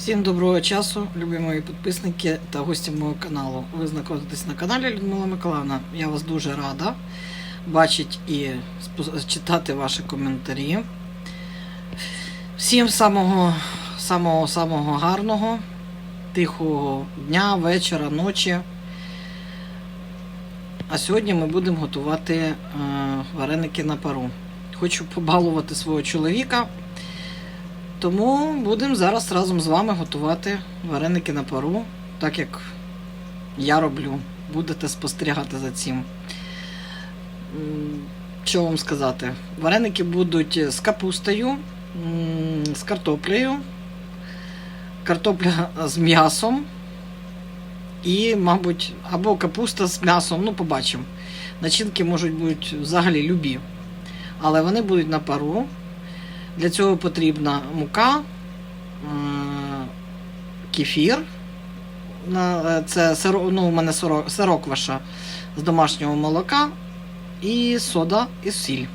Всім доброго часу, любі мої підписники та гості мого каналу. Ви знаходитесь на каналі Людмила Миколаївна. Я вас дуже рада бачити і читати ваші коментарі. Всім самого, самого, самого гарного, тихого дня, вечора, ночі. А сьогодні ми будемо готувати е, вареники на пару. Хочу побалувати свого чоловіка. Тому будемо зараз разом з вами готувати вареники на пару, так як я роблю. Будете спостерігати за цим. Що вам сказати? Вареники будуть з капустою, з картоплею, картопля з м'ясом і, мабуть, або капуста з м'ясом, ну, побачимо. Начинки можуть бути взагалі любі. Але вони будуть на пару. Для цього потрібна мука, е, кефір. Е, Це ну, у мене сиро- сирокваша з домашнього молока і сода і сіль.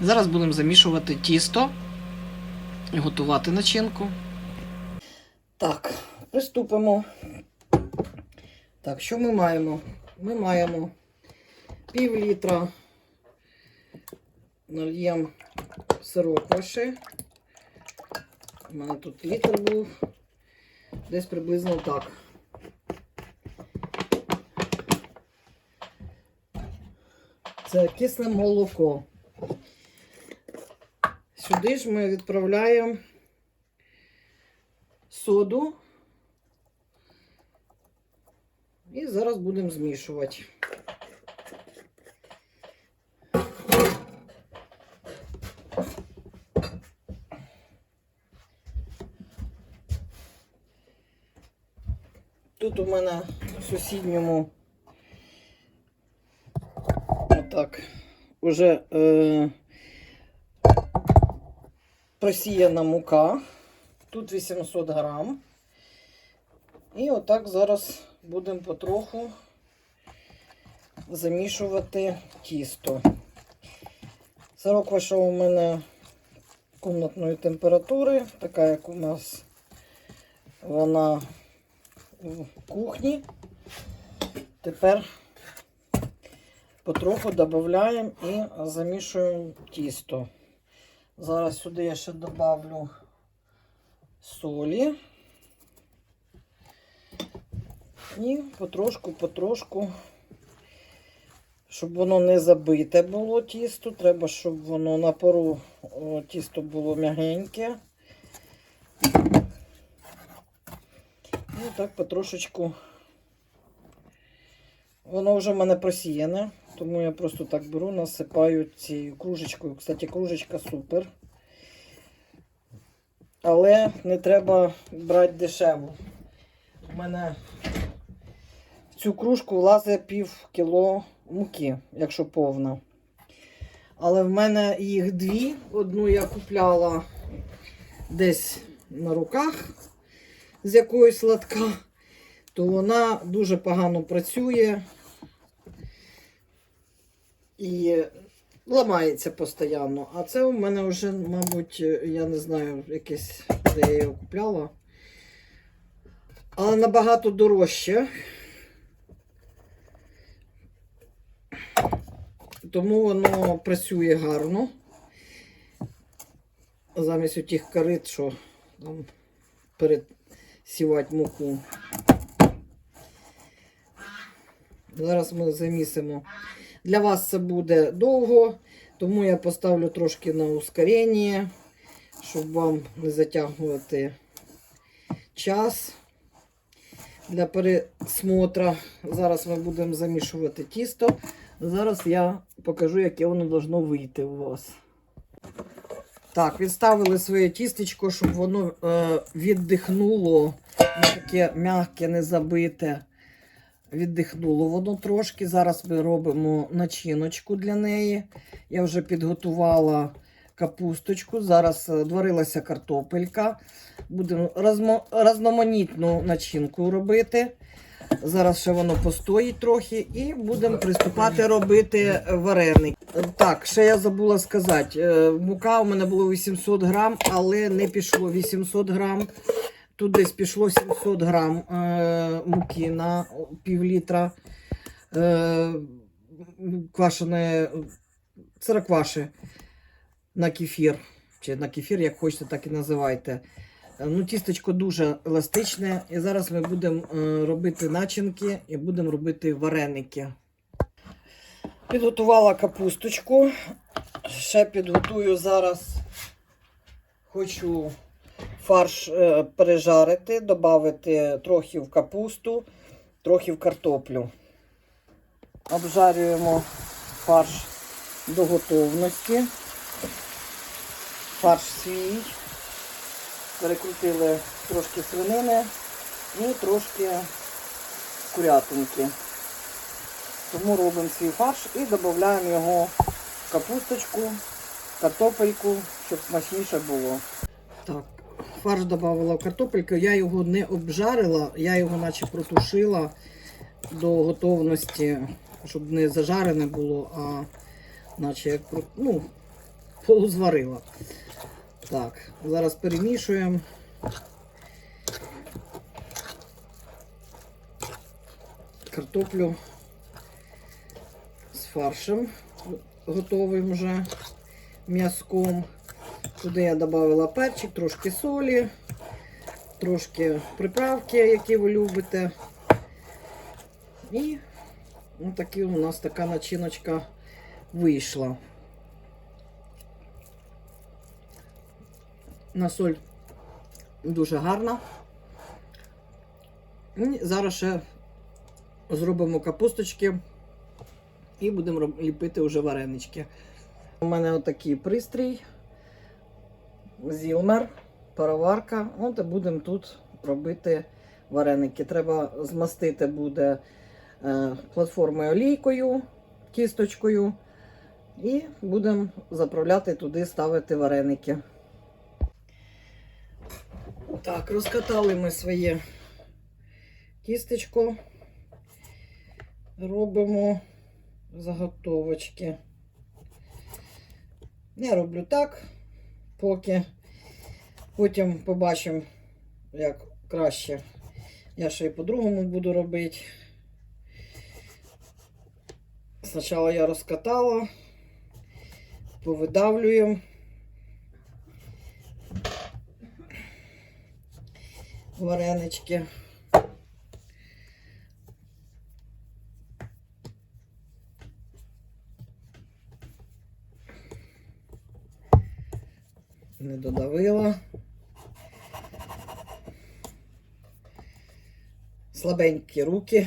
Зараз будемо замішувати тісто і готувати начинку. Так, приступимо. Так, що ми маємо? Ми маємо пів літра нальємо сирок ваше. У мене тут літр був. Десь приблизно так. Це кисле молоко. Сюди ж ми відправляємо соду. І зараз будемо змішувати. Тут у мене в сусідньому отак уже е, просіяна мука. Тут 800 грам. І отак зараз будемо потроху замішувати тісто. Сирок вийшов у мене комнатної температури, така як у нас вона кухні. Тепер потроху додаємо і замішуємо тісто. Зараз сюди я ще добавлю солі. І потрошку-потрошку, щоб воно не забите було тісто, треба, щоб воно на пору тісто було м'ягеньке. Ну так потрошечку. Воно вже в мене просіяне, тому я просто так беру, насипаю цією кружечкою. Кстати, кружечка супер. Але не треба брати дешеву. У мене в цю кружку влазить пів кіло муки, якщо повна. Але в мене їх дві. Одну я купляла десь на руках з якоїсь латка, то вона дуже погано працює і ламається постійно. А це у мене вже, мабуть, я не знаю, якесь, де я його купляла. Але набагато дорожче. Тому воно працює гарно. Замість отих корит, що там пересівати муку. Зараз ми замісимо. Для вас це буде довго, тому я поставлю трошки на ускорення, щоб вам не затягувати час для пересмотра. Зараз ми будемо замішувати тісто. Зараз я покажу, яке воно должно вийти у вас. Так, відставили своє тістечко, щоб воно е, віддихнуло. Таке м'яке, не забите. Віддихнуло воно трошки. Зараз ми робимо начиночку для неї. Я вже підготувала капусточку. Зараз е, варилася картопелька. Будемо розмо... разноманітну начинку робити. Зараз ще воно постоїть трохи і будемо приступати робити вареник. Так, ще я забула сказати. е, Мука у мене було 800 грам, але не пішло 800 грам. Тут десь пішло 700 грам е, муки на пів літра е, квашеної церкваші на кефір. Чи на кефір, як хочете, так і називайте. Е, Ну, тістечко дуже еластичне. І зараз ми будемо е, робити начинки і будемо робити вареники. Підготувала капусточку. Ще підготую зараз. Хочу фарш е, пережарити, додати трохи в капусту, трохи в картоплю. Обжарюємо фарш до готовності. Фарш свій. Перекрутили трошки свинини і трошки курятинки. Тому робимо свій фарш і додаємо його в капусточку, картопельку, щоб смачніше було. Так, фарш додавала в картопельку, я його не обжарила, я його наче протушила до готовності, щоб не зажарене було, а наче як ну, полузварила. Так, зараз перемішуємо. Картоплю з фаршем готовим вже м'язком. Туди я додала перчик, трошки солі, трошки приправки, які ви любите. І ось такі у нас така начиночка вийшла. На соль дуже гарна. І зараз ще зробимо капусточки і будемо ліпити вже варенички. У мене отакий пристрій. Зілмер, пароварка. От і будемо тут робити вареники. Треба змастити буде е, платформою олійкою, кісточкою. І будемо заправляти туди, ставити вареники. Так, розкатали ми своє тістечко. Робимо заготовочки. Я роблю так, поки потім побачимо, як краще. Я ще й по-другому буду робити. Спочатку я розкатала, повидавлюємо. Варенички. Не додавила. Слабенькі руки.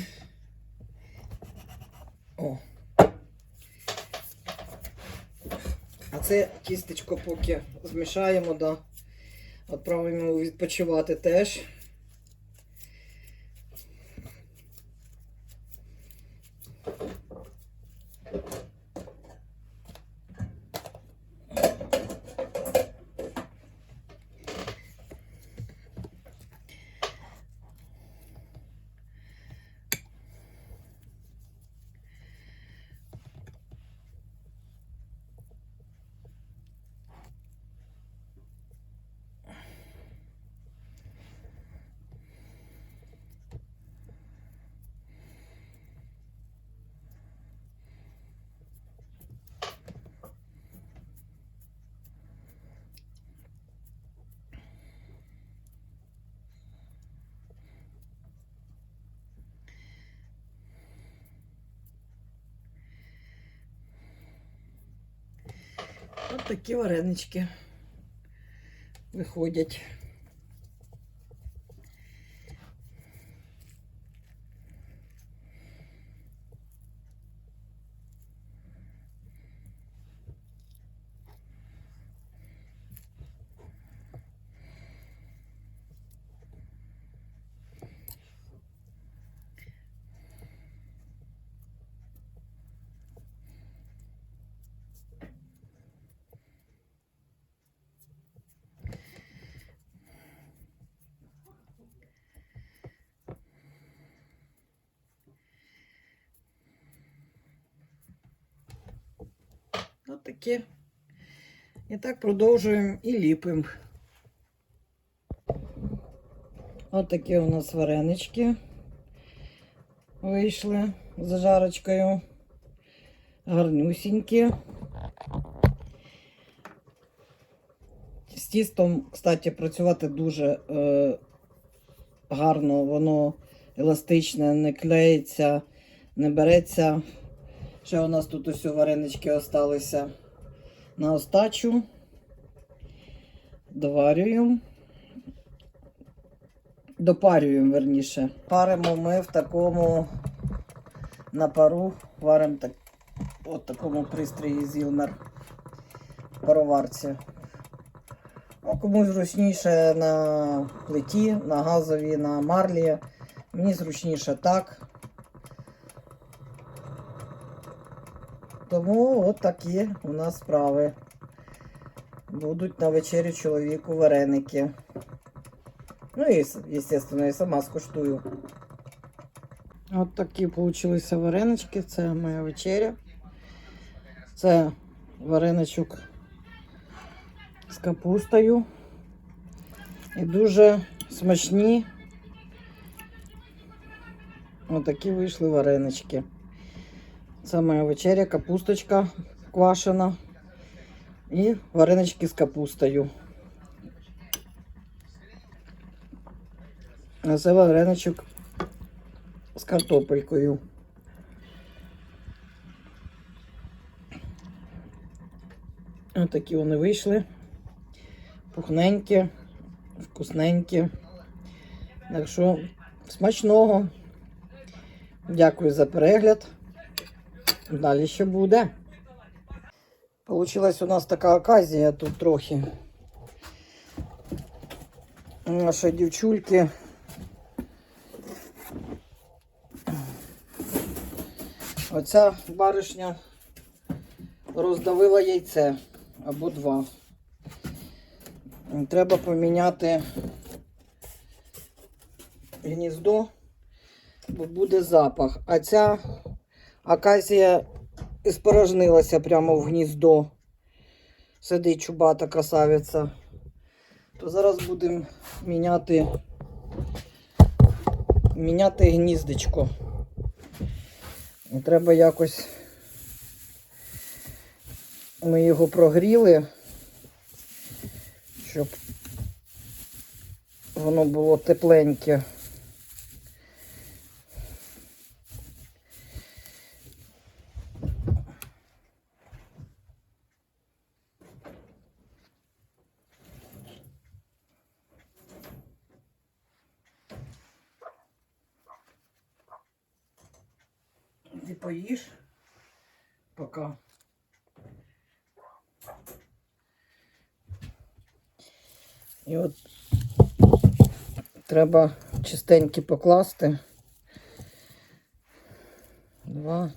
О. А це тістечко поки змішаємо, да. Відправимо відпочивати теж. Такі варенички виходять. От такі. І так продовжуємо і ліпимо. От такі у нас варенички вийшли з зажарочкою. Гарнюсінькі. З тістом, кстати, працювати дуже е, гарно, воно еластичне, не клеїться, не береться. Ще у нас тут усі варенички осталися на остачу. Доварюємо. Допарюємо, верніше. Паримо ми в такому на пару, варимо так, от такому пристрої Зілмер пароварці. Ну, комусь зручніше на плиті, на газовій, на марлі. Мені зручніше так. Тому от такі у нас справи. Будуть на вечерю чоловіку вареники. Ну і, звісно, я сама скуштую. От такі получилися варенички. Це моя вечеря. Це вареничок з капустою. І дуже смачні. Отакі вийшли варенички. Це моя вечеря, капусточка квашена і варенички з капустою. А це вареничок з картопелькою. Ось такі вони вийшли. Пухненькі, вкусненькі. Так що смачного. Дякую за перегляд. Далі ще буде. Получилась у нас така оказія тут трохи. Наші дівчульки. Оця баришня роздавила яйце або два. Треба поміняти гніздо, бо буде запах. А ця аказія спорожнилася прямо в гніздо. Сидить чубата красавиця. То зараз будемо міняти, міняти гніздечко. Треба якось ми його прогріли, щоб воно було тепленьке. І от треба чистенькі покласти. Два.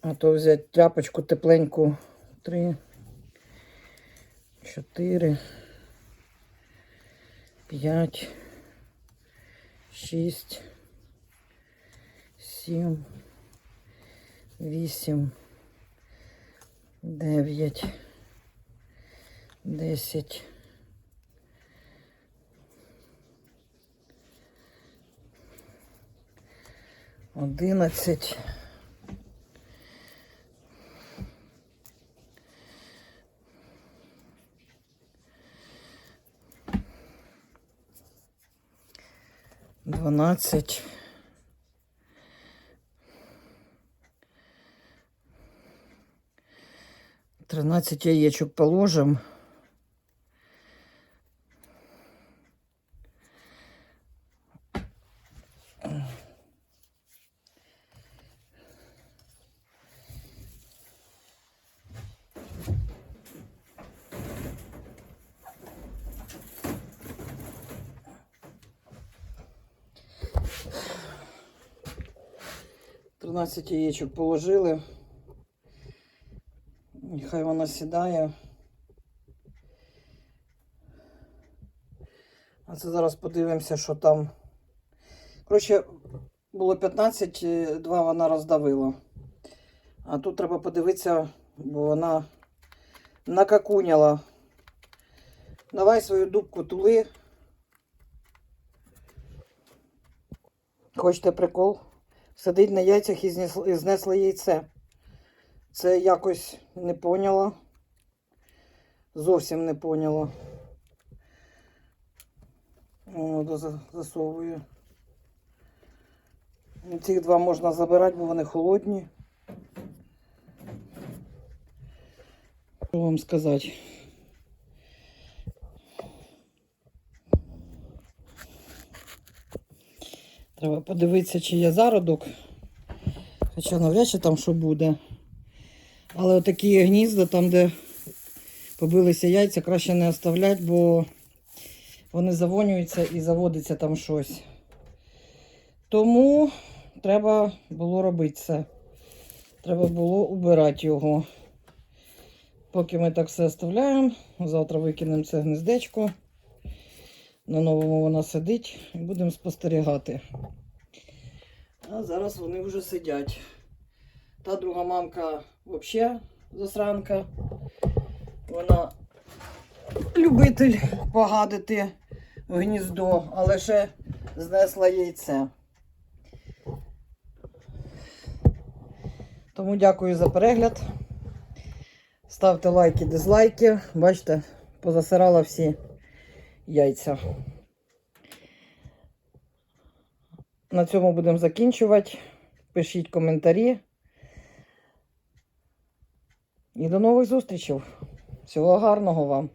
А то взяти тряпочку тепленьку. Три. Чотири. П'ять. Шість. Сім. Вісім. Дев'ять. Десять. Одинадцять. Дванадцять. Тринадцать яєчок положим. Тринадцять яєчок положили. Нехай вона сідає. А це зараз подивимося, що там. Коротше, було 15, е, два вона роздавила. А тут треба подивитися, бо вона накакуняла. Давай свою дубку тули. Хочете прикол? Сидить на яйцях і знесло яйце. Це якось не поняла. Зовсім не поняла. О, засовую. Цих два можна забирати, бо вони холодні. Що вам сказати? Треба подивитися, чи є зародок. Хоча навряд чи там що буде. Але такі гнізда, там, де побилися яйця, краще не оставляти, бо вони завонюються і заводиться там щось. Тому треба було робити це. Треба було убирати його. Поки ми так все оставляємо, завтра викинемо це гнездечко. На новому вона сидить і будемо спостерігати. А зараз вони вже сидять. Та друга мамка взагалі засранка. Вона любитель погадити в гніздо, але ще знесла яйце. Тому дякую за перегляд. Ставте лайки, дизлайки. Бачите, позасирала всі яйця. На цьому будемо закінчувати. Пишіть коментарі. І до нових зустрічей. Всього гарного вам!